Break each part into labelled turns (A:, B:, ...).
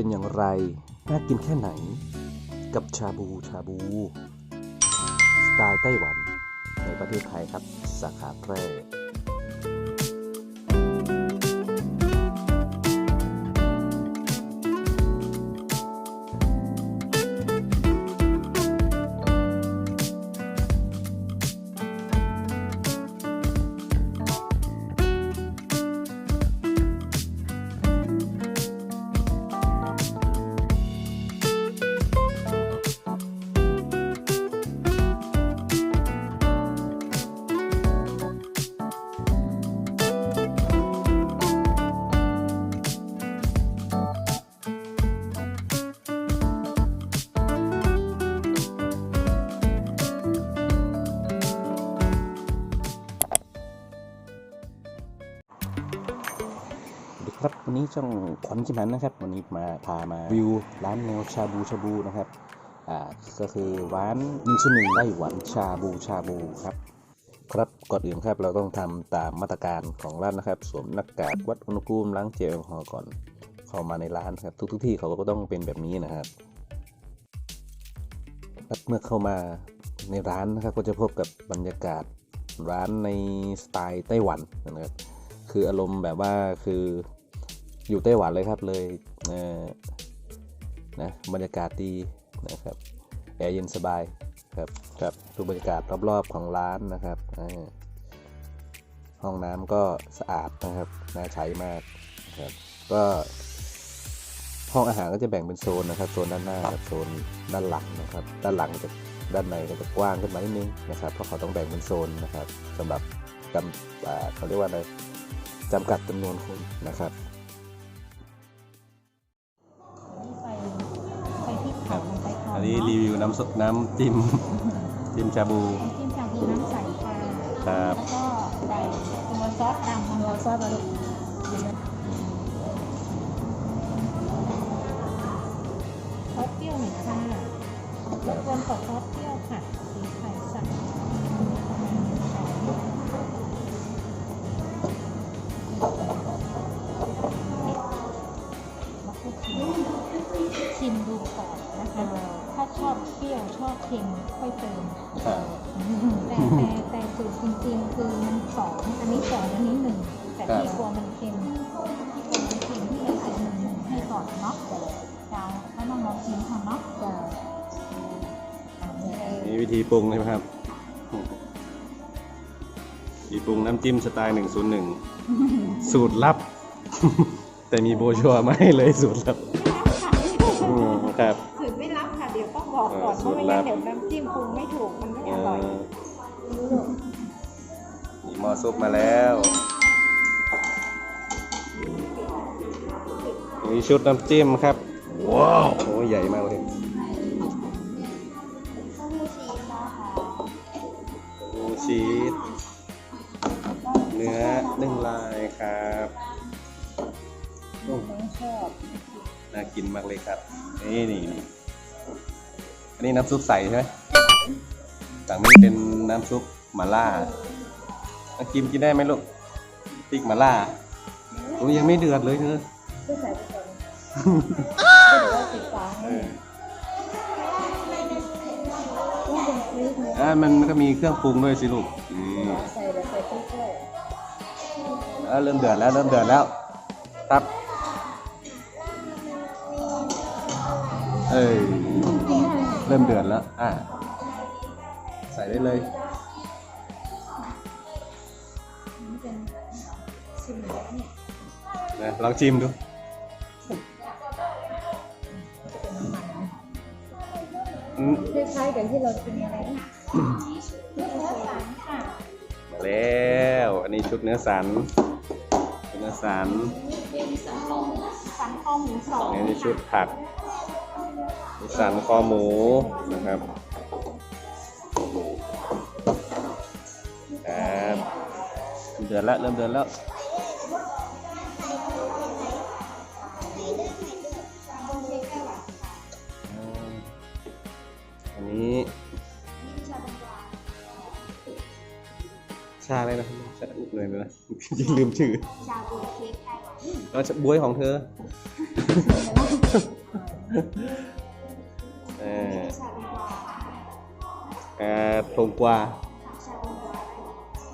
A: เป็นอย่างไร น่ากินแค่ไหน กับชาบูชาบู สไตล์ไต้หวัน ในประเทศไทยครับ สาขาแพร่ ครับวันนี้ช่องขวัญจิมันนะครับ วันนี้มาพามาวิวร้านแนวชาบูชาบูนะครับอ่าก็คือร้านมิชุหนึ่งไต้หวันชาบูชาบูครับ ครับก่อนอื่นครับเราต้องทำตามมาตรการของร้านนะครับสวมหน้ากากวัดอุณหภูมิล้างเจลแอลกอฮอล์ก่อนเข้ามาในร้านครับทุกๆที่เขาก็ต้องเป็นแบบนี้นะครับครับเมื่อเข้ามาในร้านนะครับก็จะพบกับบรรยากาศร้านในสไตล์ไต้หวันนะครับคืออารมณ์แบบว่าคือ อยู่ไต้หวันเลยครับเลยเอ่อนะบรรยากาศดีนะครับแอร์เย็นสบายครับครับดูบรรยากาศรอบๆของร้านนะครับอ่าห้องน้ำก็สะอาดนะครับน่าใช้มากนะครับก็ห้องอาหารก็จะแบ่งเป็นโซนนะครับโซนด้านหน้ากับโซนด้านหลังนะครับ ด้านหลังจะด้านในก็จะกว้างขึ้นมานิดนึงนะครับ เพราะเขาต้องแบ่งเป็นโซนนะครับสำหรับจำอ่าเขาเรียกว่าอะไรจำกัดจำนวนคนนะครับ
B: อง
A: อันนี้รีวิวน้ำซุปน้ำจิ้ม จิ้มชาบู
B: น้ำจิ้มชาบูน้ำใสค่ะ
A: ครับ
B: แล้วก็ใส่ตัวซอสดำตัวซอสบะรุซอสเปรี้ยวหนึ่งค่ะรบกวนขอซอสเปรี้ยวค่ะ เค็มค่อยเติม
A: ครับ
B: แต่แต่แต่สูตรจริงๆ คือมันสองอันนี้สองอันนี้หนึ่งแต่ที่กลัวมันเค็มที่กลัวมันเค็มที่เลยใส่หนึ่งหนึ่งให้ก่อนเนาะจะแล้วน้องลองชิมค่ะเนาะจะอันนี้เลย
A: นี่วิธีปรุงใช่ไหมครับวิธีปรุงน้ำจิ้มสไตล์ 101 สูตรลับ แต่มีโบรชัวร์มาให้เลยสูตรลับอืมครับ
B: สูตรไม่รับค่ะเดี๋ยวต้ องบอกก่อน
A: เออ
B: เพราะไม่งั้น
A: สูตรลับ
B: เดี๋ยวน้ำจิ้มปรุงไม่ถูกมันไม่
A: เอ
B: อร่อย
A: อมีหม้อซุปมาแล้วมีชุดน้ำจิ้มครับ ว้าวโอ้ยใหญ่มากเลยหมูชีสเนื้อนึ่งลายครับอืม
B: น้องชอบ
A: น่ากินมากเลยครับ นี่นี่นี่ อันนี้น้ำซุปใสใช่ไหมฝั่งนี้เป็นน้ำซุปหม่าล่าน้ำกิมกินได้ไหมลูกพริกหม่าล่าโอ้ยังไม่เดือดเลยเธอ
B: ก็ใส่ไปก่อนไม่เลยวเราปิดฝา
A: เอ
B: ให้
A: อ
B: ต้องเป็นพริกเนี่ย
A: อ่ามันก็มีเครื่องปรุงด้วยสิลูกอืม
B: ใส่เดี๋ยวใส่พริกด้วย
A: อ่าเริ่มเดือดแล้วเริ่มเดือดแล้ว ครับ เอ้ย เริ่มเดือดแล้ว อะใส่ได้เลย
B: นี่เป็นชิมแบบเนี่ย
A: นะลองชิมดูอืม
B: คล้ายๆกับที่เรากินอะไรนะเนื้อสันค่ะ
A: มาแล้ว อันนี้ชุดเนื้อสัน ชุดเนื้อสัน
B: เป็นสันคอสันคอหมูสอง
A: อันนี้ชุดผักเนื้อ สันคอหมูนะครับครับเดือดแล้วเริ่มเดือดแล้วอ่าอันนี้ชาอะไรนะชาเลยนะยังลืมชื่อ
B: ชาบูเค้กไก่หวาน
A: เราจะบวยของเธอเออเอ่อตรงกวา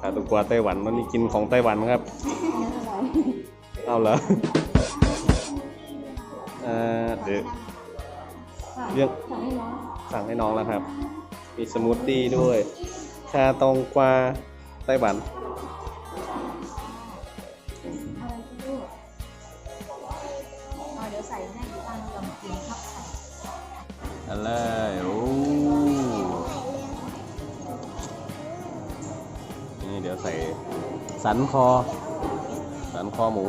A: อ่าตรงกวาไต้หวันวันนี้กินของไต้หวันครับ เอาเหรอเอ่อเดี๋ยวเรื่อง
B: สั่งให้น้อง
A: สั่งให้น้องแล้วครับ มีสมูทตี้ด้วย ชาตองกวาไต้หวัน
B: เดี๋ยวใส่
A: สันคอ สันคอหมู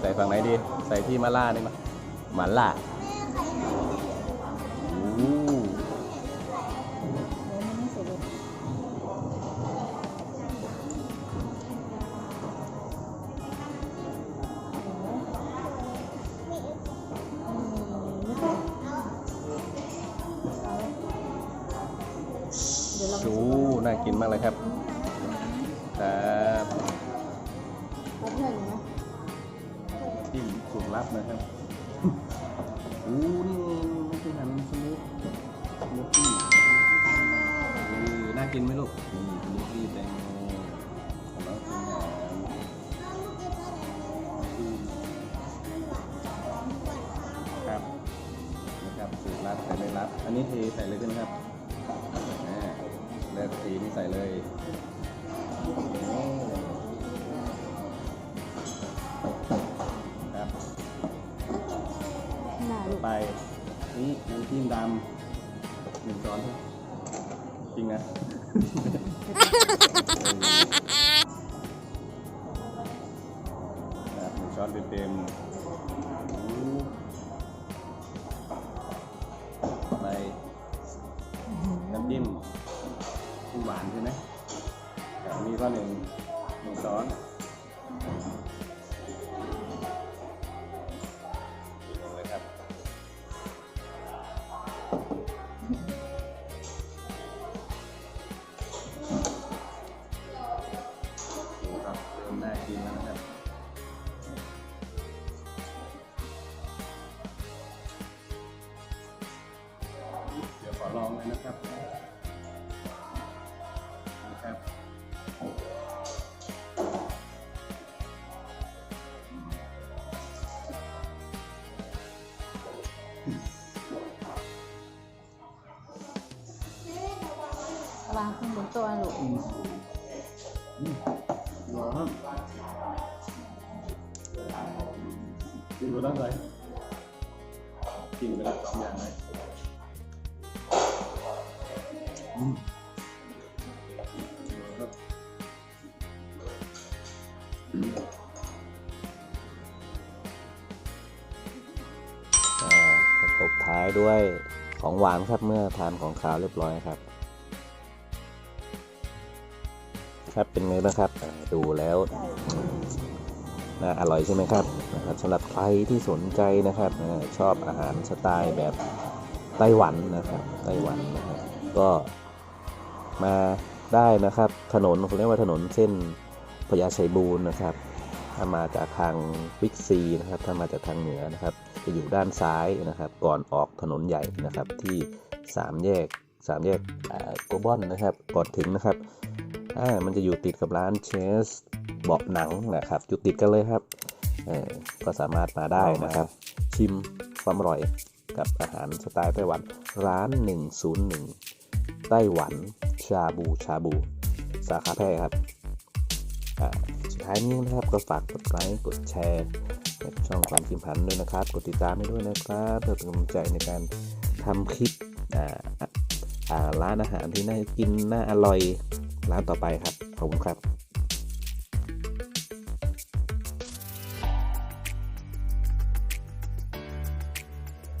A: ใส่ฝั่งไหนดี ใส่ที่มาล่านี่มาหมาล่า
B: น่า
A: กินมากเลยครับ ครับ
B: เอาเพื่อนอยู่นะ
A: ที่สูตรลับนะครับโอ้นี่เองไม่ใช่หันสมูทสมูทตี้เออน่ากินไหมลูกนี่สมูทตี้แตงโมของเราเป็นอาหารอืมครับนะครับสูตรลับใส่ไม่ลับ อันนี้เทใส่เลยใช่ไหมครับอ่า เลือกสีนี่ใส่เลยโอ้ครับ
B: หน้าลูก
A: ไปนี่น้ำจิ้มดำหนึ่งช้อนครับจริงนะ ครับหนึ่งช้อนเต็มๆ ก็หนึ่งหนึ่งช้อนลงเลยครับ ดูครับเริ่มน่ากินแล้วนะครับ เดี๋ยวขอลองเลยนะครับนะครับ
B: วางขึ้นบนโต๊ะลูก
A: อืมอืมร้อนกินไปด้านไหนกินไปได้สองอย่างเลยอืมครับอ่าตบท้ายด้วยของหวานครับเมื่อทานของขาวเรียบร้อยครับ ครับเป็นไงบ้างครับอ่าดูแล้วน่าอร่อยใช่ไหมครับนะครับสำหรับใครที่สนใจนะครับอ่าชอบอาหารสไตล์แบบไต้หวันนะครับไต้หวันนะครับก็มาได้นะครับถนนเขาเรียกว่าถนนเส้นพญาไชบูรณ์นะครับถ้ามาจากทางบิ๊กซีนะครับถ้ามาจากทางเหนือนะครับ จะอยู่ด้านซ้ายนะครับ ก่อนออกถนนใหญ่นะครับที่สามแยกสามแยกโกบอนนะครับก่อนถึงนะครับ อ่ามันจะอยู่ติดกับร้านเชสเบาะหนังนะครับอยู่ติดกันเลยครับเออก็สามารถมาได้นะครับ ชิมความอร่อยกับอาหารสไตล์ไต้หวันร้าน 101 ไต้หวันชาบูชาบู สาขาแพร่ครับอ่าสุดท้ายนี้นะครับก็ฝากกดไลค์กดแชร์ในช่องความคิมพันด้วยนะครับ กดติดตามให้ด้วยนะครับเพื่อเป็นกำลังใจในการทำคลิปร้านอาหารที่น่ากินน่าอร่อย ร้านต่อไปครับ ขอบคุณครับ